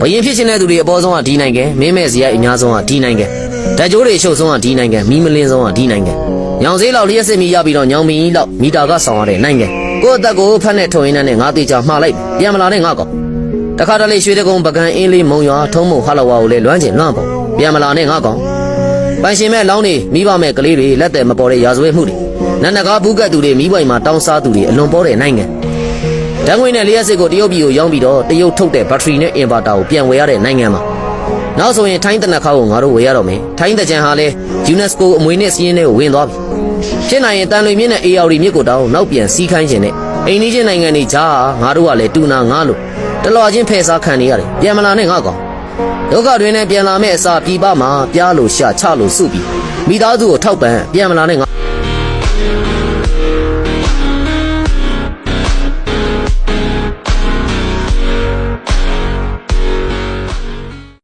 ဘယင်ဖြစ်ရှင်တဲ့သူတွေအပေါ်ဆုံးကဒီနိုင်ငံမင်းမဲ့စရိုက်အများဆုံးကဒီနိုင်ငံဓာတ်ကြိုးတွေရှုပ်ဆုံးကဒီနိုင်ငံမီးမလင်းဆုံးကဒီနိုင်ငံညောင်စေးလောက်လျှက်စစ်မီရပြီးတော့ညောင်မီကြီးလောက်မီတာကဆောင်ရတဲ့နိုင်ငံကိုယ့်အသက်ကိုဖက်နဲ့ထုံရင်းနဲ့ငါတေချာမှားလိုက်ပြန်မလာနဲ့ငါကောင်တခါတလေရွှေတကုံပကံအင်းလေးမုံရွာထုံးမုံဟာလဝါကိုလည်းလွမ်းကျင်လွမ်းပေါ့ပြန်မလာနဲ့ငါကောင်ပိုင်ရှင်မဲ့လောင်းနေမိဘမဲ့ကလေးတွေလက်တယ်မပေါ်တဲ့ရာဇဝဲမှုတွေနတ်နဂါဘူးကတ်သူတွေမိဘိုင်မှာတောင်းစားသူတွေအလွန်ပေါ်တဲ့နိုင်ငံ ဓာတ်ငွေနဲ့လျှက်စစ်ကိုတရုတ်ပြည်ကိုရောင်းပြီးတော့တရုတ်ထုတ်တဲ့ဘက်ထရီနဲ့အင်ဗာတာကိုပြန်ဝယ်ရတဲ့နိုင်ငံမှာနောက်ဆိုရင်ထိုင်းတနက်ခါကိုငါတို့ဝယ်ရတော့မယ်ထိုင်းတကြံဟာလဲ UNESCO အမွေနဲ့စီးရင်တွေကိုဝင်သွားပြီဖြစ်နိုင်ရင်တန်လွေမြင့်နဲ့ AR မြစ်ကိုတောင်းနောက်ပြန်စီးခိုင်းခြင်းနဲ့အိန္ဒိချင်းနိုင်ငံတွေကြားငါတို့ကလည်းတူနာငါလို့တလွာချင်းဖယ်စားခံနေရတယ်ပြန်မလာနဲ့ငါကောင်ဒုက္ခတွင်နဲ့ပြန်လာမဲ့အစာပြည်ပမှာပြားလို့ရှာချလို့စုပြီးမိသားစုကိုထောက်ပံ့ပြန်မလာနဲ့ငါ